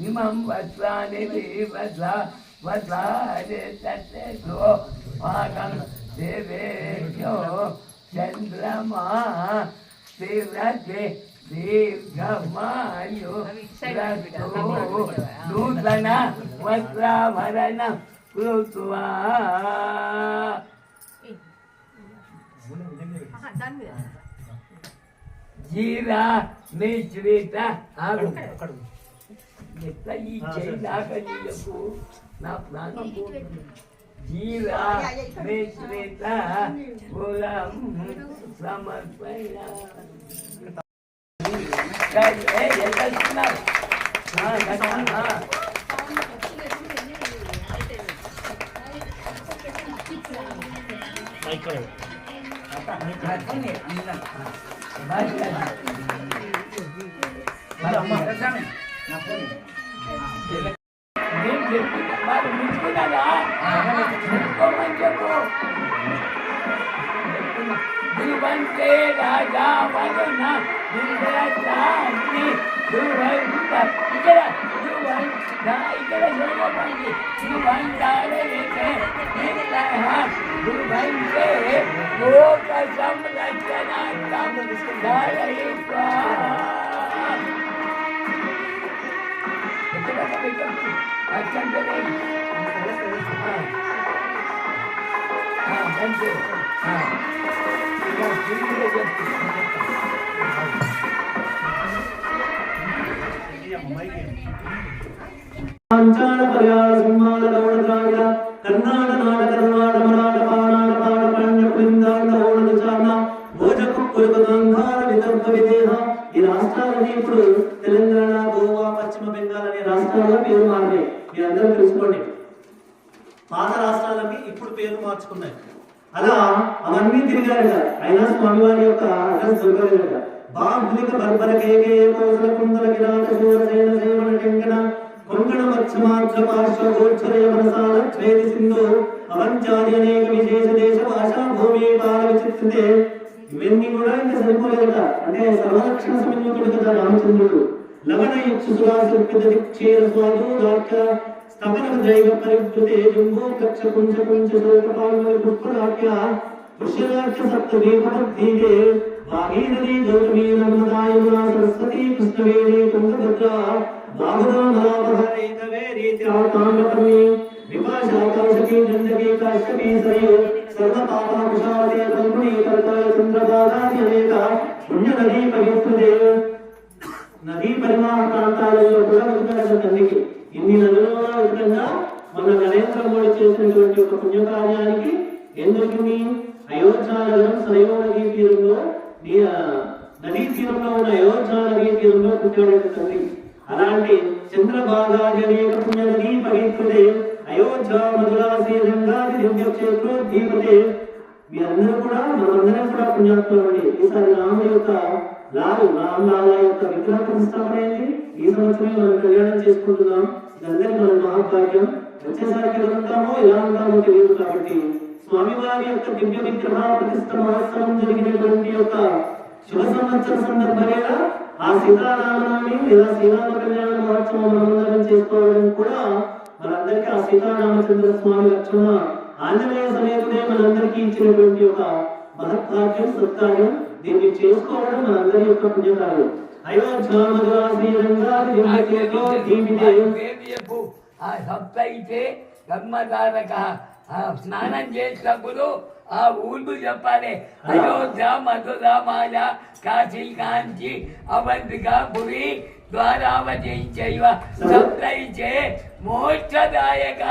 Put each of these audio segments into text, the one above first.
ఇమం వత్వాని వత్ల వత్లాది తట్టేసు పాకం దేవేభ్యో చంద్రమా స్థిరతి దీర్ఘమాయు నూతన వస్త్రాభరణ కృత్వా. జీరా మిశ్రిత ఆగు ఎట్లా ఈ చేయి దాకనీయకు నా ప్రాణం పోతుంది. జీరా మిశ్రిత కులం సమర్పణ जीवन के राजा बनना दिलचा अपनी जीवन का इधर जीवन दा इधर जोड़ो पाएँगे जीवन दारे लेते निकला है जीवन के लोग का जम रचना तम दारे का పాంచాల పర్యాల సింహాల గౌడద్రావిడ కర్ణాట నాట కర్ణాట మరాఠ పానాట చాన భోజకు విదర్భ విదేహ ఈ రాష్ట్రాలని ఇప్పుడు పేరు మారినాయి మీరందరూ తెలుసుకోండి పాత రాష్ట్రాలన్నీ ఇప్పుడు పేరు మార్చుకున్నాయి. అలా అవన్నీ తిరిగారట. అయినా స్వామివారి యొక్క అడ్రస్ దొరకలేదట బాహులిక బర్బర కేకే కోసల కుందల కిరాట శూర సేన సేవన టెంకణ కొంకణ మత్స్యమాత్ర పార్శ్వ గోచర యవనసాల ఛేది సింధు అవంచాది అనేక విశేష దేశ భాషా భూమి పాల విచిత్రితే ఇవన్నీ కూడా ఇంకా సరిపోలేదట. అంటే సర్వరక్షణ సమన్వయుడు కదా రామచంద్రుడు. लवणयुक्सुरासुर्पदविच्छेदस्वादोदाख्या स्तवनवदैव परिवृते जुम्बोकक्षकुञ्चकुञ्चतोकपाल्मयपुष्पराख्या दृश्यराक्षसप्तदेवपद्धीते भागीरथी गौतमी नर्मदायमुना सरस्वती कृष्णवेणी कुन्दभद्रा भागदामलापहरेतवेरीतिराताण्डपर्णे विपाशाकाशकी दण्डकी काश्यपी सरयो सर्वपापाकुशाले कल्पणी कर्ता चन्द्रपादादि अनेका पुण्यनदी पवित्रदेव నదీ పరివాహ ప్రాంతాలలో కూడా వెళ్తారు తల్లికి ఇన్ని నదులలో విధంగా మన నరేంద్ర మోడీ చేసినటువంటి ఒక పుణ్యకార్యానికి ఎందుకు అయోధ్యాలలో సరైవ నదీ తీరంలో నదీ తీరంలో ఉన్న అయోధ్య నదీ తీరంలో పుట్టాడు తల్లి అలాంటి చంద్రభాగాది అనేక పుణ్య నదీ పవిత్రతే అయోధ్య మధురాసి గంగాది దివ్య దీపతే మీ అందరూ కూడా మనందరం కూడా పుణ్యాత్మని ఈసారి రామ యొక్క లాలు రామలాల యొక్క విగ్రహ ప్రతిష్టాపన అయింది ఈ సంవత్సరం మనం కళ్యాణం చేసుకుంటున్నాం. ఇదందరూ మన మహాభాగ్యం. వచ్చేసరికి ఉంటామో ఎలా ఉంటామో తెలియదు కాబట్టి స్వామివారి యొక్క దివ్య విగ్రహ ప్రతిష్ట మహోత్సవం జరిగినటువంటి యొక్క శుభ సంవత్సర సందర్భంగా ఆ సీతారామనాన్ని లేదా శ్రీరామ కళ్యాణ మహోత్సవం మనందరం చేసుకోవడం కూడా మనందరికీ ఆ సీతారామచంద్ర స్వామి లక్ష్మణ ఆంజనేయ సమేతమే మనందరికీ ఇచ్చినటువంటి ఒక మహత్కార్యం సత్కార్యం దీన్ని చేసుకోవడం మనందరి యొక్క పుణ్యకార్యం. ఆ సప్త అయితే కర్మధారక ఆ స్నానం చేసినప్పుడు ఆ ఊళ్ళు చెప్పాలి. అయోధ్య మధుర మాయ కాశీ కాంచి అవంతిక పురి ద్వారావతి చైవ సప్తైచే మోక్షదాయక.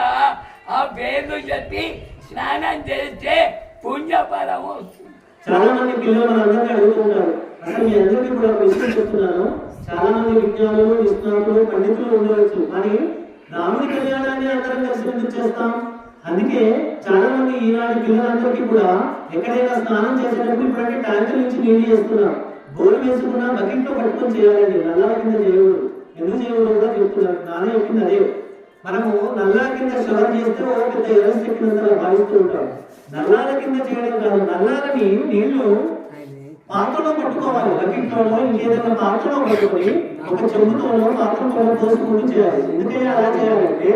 ఆ పేర్లు చెప్పి స్నానం చేస్తే పుణ్యఫలం వస్తుంది. చాలా మంది పిల్లలు మనందరినీ అడుగుతుంటారు. అసలు మీ అందరికీ కూడా విషయం చెప్తున్నాను. చాలా మంది విజ్ఞానులు నిష్ణాతులు పండితులు ఉండవచ్చు. కానీ రాముడి కళ్యాణాన్ని అందరం కలిసి ఎందుకు చేస్తాం అందుకే చాలా మంది ఈనాటి పిల్లలందరికీ కూడా ఎక్కడైనా స్నానం చేసేటప్పుడు ఇప్పుడంటే ట్యాంకర్ నుంచి నీళ్ళు చేస్తున్నారు బోరు వేసుకున్నా బకెట్ పట్టుకొని చేయాలండి. నల్లా కింద చేయకూడదు. ఎందుకు చేయకూడదు? కూడా చెప్తున్నారు. నానే చెప్పింది అదే. మనము నల్లా కింద శవం చేస్తే ఓ పెద్ద భావిస్తూ ఉంటాం నల్లాల కింద చేయడం కాదు నల్లాలని నీళ్ళు పాత్రలో పట్టుకోవాలి. బకెట్లోనో ఇంకేదైనా పాత్రలో పట్టుకొని ఒక చెంబుతోనో పాత్రలో పోసుకుంటూ చేయాలి. ఎందుకని అలా చేయాలంటే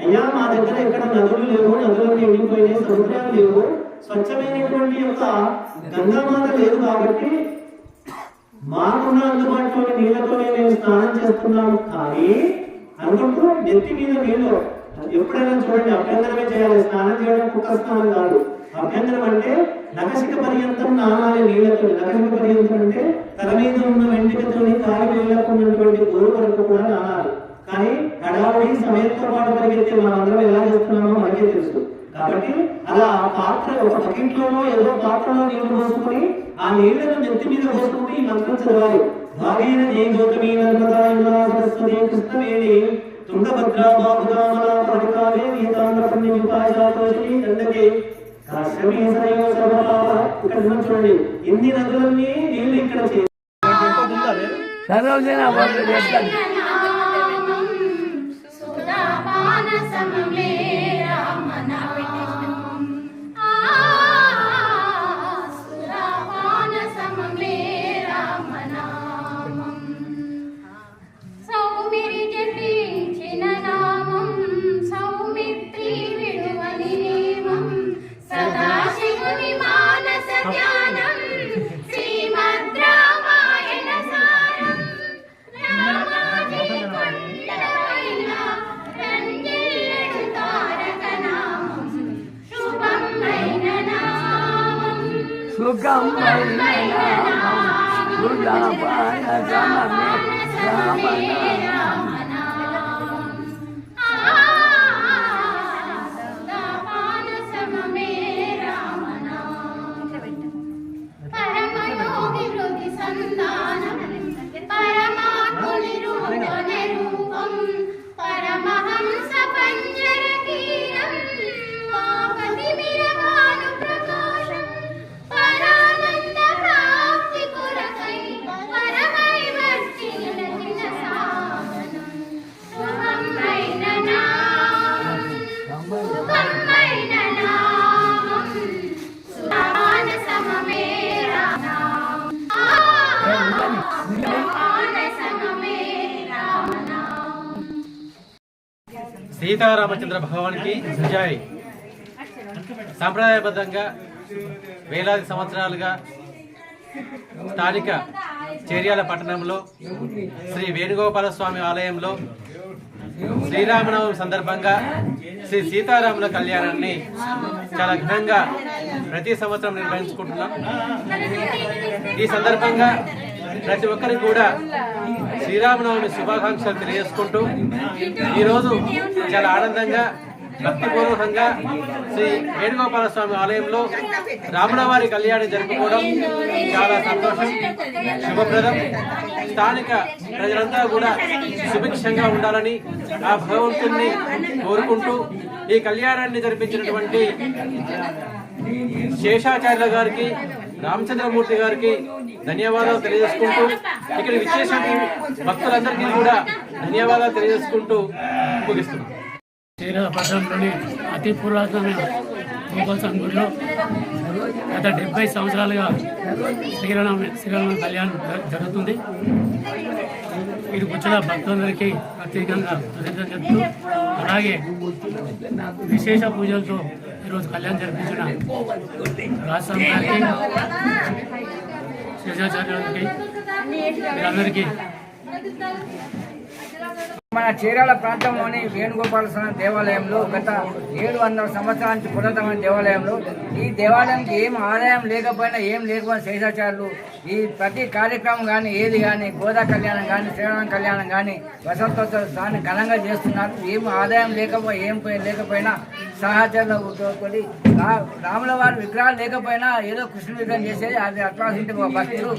అయ్యా మా దగ్గర ఇక్కడ నదులు లేవు నదులు ఎండిపోయినాయి సముద్రాలు లేవు స్వచ్ఛమైనటువంటి యొక్క గంగామాత లేదు కాబట్టి మాకున్న అందుబాటులోని నీళ్ళతోనే మేము స్నానం చేస్తున్నాము. కానీ అనుకుంటూ నెత్తి మీద నీళ్ళు. ఎప్పుడైనా చూడండి అభ్యంతరమే చేయాలి. స్నానం చేయడం కుక్క స్నానం కాదు. అభ్యంతరం అంటే నకసిక పర్యంతం నానాలి నీళ్ళతో. నకసిక పర్యంతం అంటే తల మీద ఉన్న వెంట్రుకతోని కాలి వెళ్ళకున్నటువంటి గోరు వరకు కూడా నానాలి. కానీ హడావుడి సమయంతో పాటు పరిగెత్తే మనం అందరం ఎలా చేస్తున్నామో మనకే తెలుసు. కాబట్టి అలా ఆ పాత్ర ఒక బకెట్లోనో ఏదో పాత్రలో నీళ్ళు పోసుకొని ఆ నీళ్ళను నెత్తి మీద పోసుకుని ఈ మంత్రం చదవాలి. భాగేన జయ గౌతమీ కృష్ణవేణి తుంగభద్రా బాబుదామల పడకాలే నీతాంధ్ర పుణ్య సరైవ సర్వపాప. ఇక్కడ చూడండి ఇన్ని నదులన్నీ ఇక్కడ వాళ్ళు సమమే సుఖమైన నామం సుధాపాన సమమే రామనామం సీతారామచంద్ర భగవానికి జై సాంప్రదాయబద్ధంగా వేలాది సంవత్సరాలుగా స్థానిక చేర్యాల పట్టణంలో శ్రీ వేణుగోపాల స్వామి ఆలయంలో శ్రీరామనవమి సందర్భంగా శ్రీ సీతారాముల కళ్యాణాన్ని చాలా ఘనంగా ప్రతి సంవత్సరం నిర్వహించుకుంటున్నాం. ఈ సందర్భంగా ప్రతి ఒక్కరికి కూడా శ్రీరామనవమి శుభాకాంక్షలు తెలియజేసుకుంటూ ఈరోజు చాలా ఆనందంగా భక్తిపూర్వకంగా శ్రీ వేణుగోపాల స్వామి ఆలయంలో రాములవారి కళ్యాణం జరుపుకోవడం చాలా సంతోషం శుభప్రదం. స్థానిక ప్రజలంతా కూడా సుభిక్షంగా ఉండాలని ఆ భగవంతుణ్ణి కోరుకుంటూ ఈ కళ్యాణాన్ని జరిపించినటువంటి శేషాచార్య గారికి రామచంద్రమూర్తి గారికి ధన్యవాదాలు తెలియజేసుకుంటూ ఇక్కడ విచ్చేసిన భక్తులందరికీ కూడా ధన్యవాదాలు తెలియజేసుకుంటూ ముగిస్తున్నాం. చీరాల అతి పురాతన గోపాల గుడిలో గత డెబ్బై సంవత్సరాలుగా శ్రీరామ శ్రీరామ కళ్యాణం జరుగుతుంది. వీరికి వచ్చిన భక్తులందరికీ ప్రత్యేకంగా కృతజ్ఞతలు అలాగే విశేష పూజలతో ఈరోజు కళ్యాణ్ జరిపించిన రాష్ట్రానికి శేషాచార్యులకి వీరందరికీ మన చీరాల ప్రాంతంలోని వేణుగోపాల స్వామి దేవాలయంలో గత ఏడు వందల సంవత్సరానికి పురాతనమైన దేవాలయంలో ఈ దేవాలయంకి ఏం ఆదాయం లేకపోయినా ఏం లేకపోయినా శేషాచార్యులు ఈ ప్రతి కార్యక్రమం కానీ ఏది కానీ గోదా కళ్యాణం కానీ శ్రీరామ కళ్యాణం కానీ వసంతోత్సవ దాన్ని ఘనంగా చేస్తున్నారు. ఏం ఆదాయం లేకపోయినా ఏం పోయి- లేకపోయినా సహచరులతో రాముల వారి విగ్రహాలు లేకపోయినా ఏదో కృష్ణ విగ్రహం చేసేది అది అట్రాసిటీ భక్తులు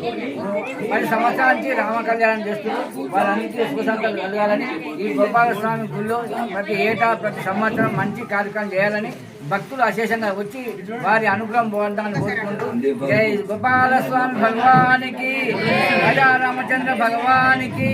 పది సంవత్సరానికి రామ కళ్యాణం చేస్తున్నారు. వాళ్ళందరికీ సుఖశాంతాలు కలగాలని ఈ గోపాలస్వామి గుళ్ళో ప్రతి ఏటా ప్రతి సంవత్సరం మంచి కార్యక్రమం చేయాలని భక్తులు అశేషంగా వచ్చి వారి అనుగ్రహం పొందాలని కోరుకుంటూ జై గోపాల స్వామి భగవానికి రాజా రామచంద్ర భగవానికి.